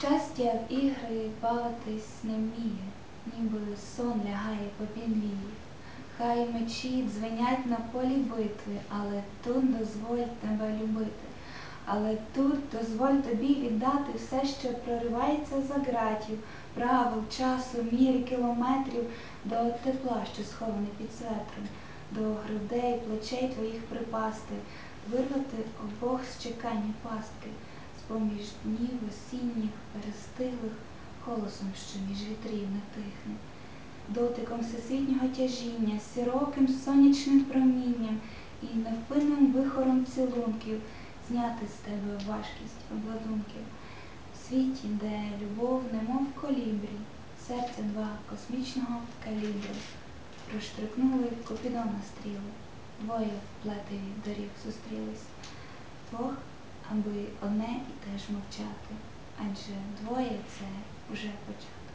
Щастя в ігри бавитись не вміє, ніби сон лягає попід вії. Хай мечі дзвенять на полі битви, але тут дозволь тебе любити. Але тут дозволь тобі віддати все, що проривається за ґратів, правил, часу, міри, кілометрів, до тепла, що сховане під светром, до грудей, плечей твоїх припасти, вирвати обох з чекання пастки, з-поміж днів осінніх, перестиглих, голосом, що між вітрів не тихне, дотиком всесвітнього тяжіння, сіроким сонячним промінням і невпинним вихором цілунків зняти з тебе важкість обладунків. В світі, де любов, немов колібрі, серця два космічного калібру, проштрикнули Купідона стріли, двоє плетеві доріг зустрілись, двох, аби одне і теж мовчати, адже двоє це уже почати.